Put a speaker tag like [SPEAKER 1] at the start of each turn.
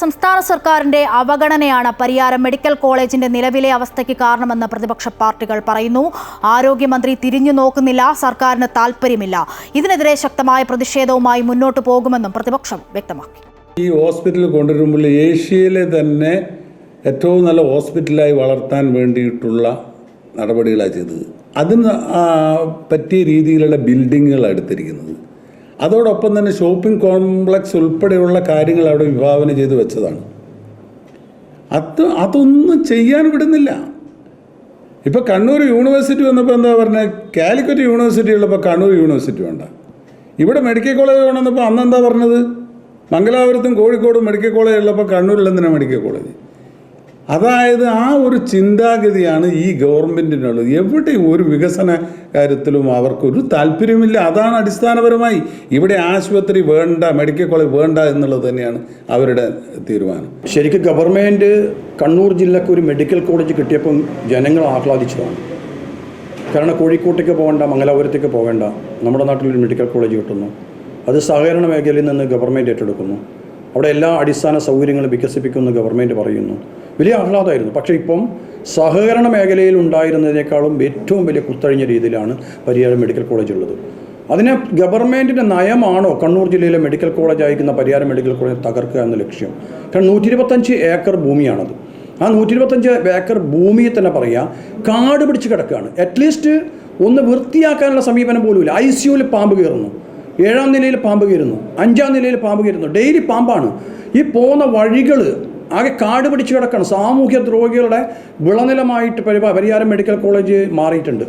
[SPEAKER 1] സംസ്ഥാന സർക്കാരിന്റെ അവഗണനയാണ് പരിയാരം മെഡിക്കൽ കോളേജിന്റെ നിലവിലെ അവസ്ഥയ്ക്ക് കാരണമെന്ന് പ്രതിപക്ഷ പാർട്ടികൾ പറയുന്നു. ആരോഗ്യമന്ത്രി തിരിഞ്ഞു നോക്കുന്നില്ല സർക്കാരിന് താൽപ്പര്യമില്ല. ഇതിനെതിരെ ശക്തമായ പ്രതിഷേധവുമായി മുന്നോട്ട് പോകുമെന്നും പ്രതിപക്ഷം വ്യക്തമാക്കി.
[SPEAKER 2] ഈ ഹോസ്പിറ്റൽ കൊണ്ടുവരുമ്പോൾ ഏഷ്യയിലെ തന്നെ ഏറ്റവും നല്ല ഹോസ്പിറ്റലായി വളർത്താൻ വേണ്ടിയിട്ടുള്ള നടപടികളാണ് ചെയ്തത്. അതിന് പറ്റിയ രീതിയിലുള്ള ബിൽഡിങ്ങുകളാണ് എടുത്തിരിക്കുന്നത്. അതോടൊപ്പം തന്നെ ഷോപ്പിംഗ് കോംപ്ലക്സ് ഉൾപ്പെടെയുള്ള കാര്യങ്ങൾ അവിടെ വിഭാവന ചെയ്ത് വെച്ചതാണ്. അത് അതൊന്നും ചെയ്യാൻ വിടുന്നില്ല. ഇപ്പോൾ കണ്ണൂർ യൂണിവേഴ്സിറ്റി വന്നപ്പോൾ എന്താ പറഞ്ഞത് കാലിക്കറ്റ് യൂണിവേഴ്സിറ്റി ഉള്ളപ്പോൾ കണ്ണൂർ യൂണിവേഴ്സിറ്റി വേണ്ട. ഇവിടെ മെഡിക്കൽ കോളേജ് വേണമെന്നപ്പോൾ അന്ന് എന്താ പറഞ്ഞത്? മംഗലാപുരത്തും കോഴിക്കോടും മെഡിക്കൽ കോളേജ് ഉള്ളപ്പോൾ കണ്ണൂരിൽ എന്തിനാണ് മെഡിക്കൽ കോളേജ് അതായത് ആ ഒരു ചിന്താഗതിയാണ് ഈ ഗവൺമെന്റിനുള്ളത് എവിടെയും ഒരു വികസന കാര്യത്തിലും അവർക്കൊരു താല്പര്യമില്ല. അതാണ് അടിസ്ഥാനപരമായി ഇവിടെ ആശുപത്രി വേണ്ട മെഡിക്കൽ കോളേജ് വേണ്ട എന്നുള്ളത് തന്നെയാണ് അവരുടെ തീരുമാനം.
[SPEAKER 3] ശരിക്കും ഗവൺമെന്റ് കണ്ണൂർ ജില്ലക്ക് ഒരു മെഡിക്കൽ കോളേജ് കിട്ടിയപ്പം ജനങ്ങൾ ആഹ്ലാദിച്ചതാണ്. കാരണം കോഴിക്കോട്ടേക്ക് പോകേണ്ട മംഗലാപുരത്തേക്ക് പോകേണ്ട നമ്മുടെ നാട്ടിലൊരു മെഡിക്കൽ കോളേജ് കിട്ടുന്നു. അത് സഹകരണ മേഖലയിൽ നിന്ന് ഗവൺമെന്റ് ഏറ്റെടുക്കുന്നു. അവിടെ എല്ലാ അടിസ്ഥാന സൗകര്യങ്ങളും വികസിപ്പിക്കുമെന്ന് ഗവൺമെന്റ് പറയുന്നു. വലിയ ആഹ്ലാദമായിരുന്നു. പക്ഷേ ഇപ്പം സഹകരണ മേഖലയിൽ ഉണ്ടായിരുന്നതിനേക്കാളും ഏറ്റവും വലിയ കുത്തഴിഞ്ഞ രീതിയിലാണ് പരിയാരം മെഡിക്കൽ കോളേജ് ഉള്ളത്. അതിനെ ഗവൺമെന്റിന്റെ നയമാണോ കണ്ണൂർ ജില്ലയിലെ മെഡിക്കൽ കോളേജ് അയക്കുന്ന പരിയാരം മെഡിക്കൽ കോളേജ് തകർക്കുക എന്ന ലക്ഷ്യം? കാരണം നൂറ്റി ഇരുപത്തഞ്ച് ഏക്കർ ഭൂമിയാണത്. ആ നൂറ്റി ഇരുപത്തഞ്ച് ഏക്കർ ഭൂമിയെ തന്നെ പറയാം കാട് പിടിച്ച് കിടക്കുകയാണ്. അറ്റ്ലീസ്റ്റ് ഒന്ന് വൃത്തിയാക്കാനുള്ള സമീപനം പോലുമില്ല. ഐ സിയുവിൽ പാമ്പ് കയറുന്നു ഏഴാം നിലയിൽ പാമ്പ് കയറുന്നു അഞ്ചാം നിലയിൽ പാമ്പ് കയറുന്നു. ഡെയിലി പാമ്പാണ്. ഈ പോകുന്ന വഴികൾ ആകെ കാട് പിടിച്ച് കിടക്കണം. സാമൂഹ്യ ദ്രോഹികളുടെ വിളനിലമായിട്ട് പരിയാരം മെഡിക്കൽ കോളേജ് മാറിയിട്ടുണ്ട്.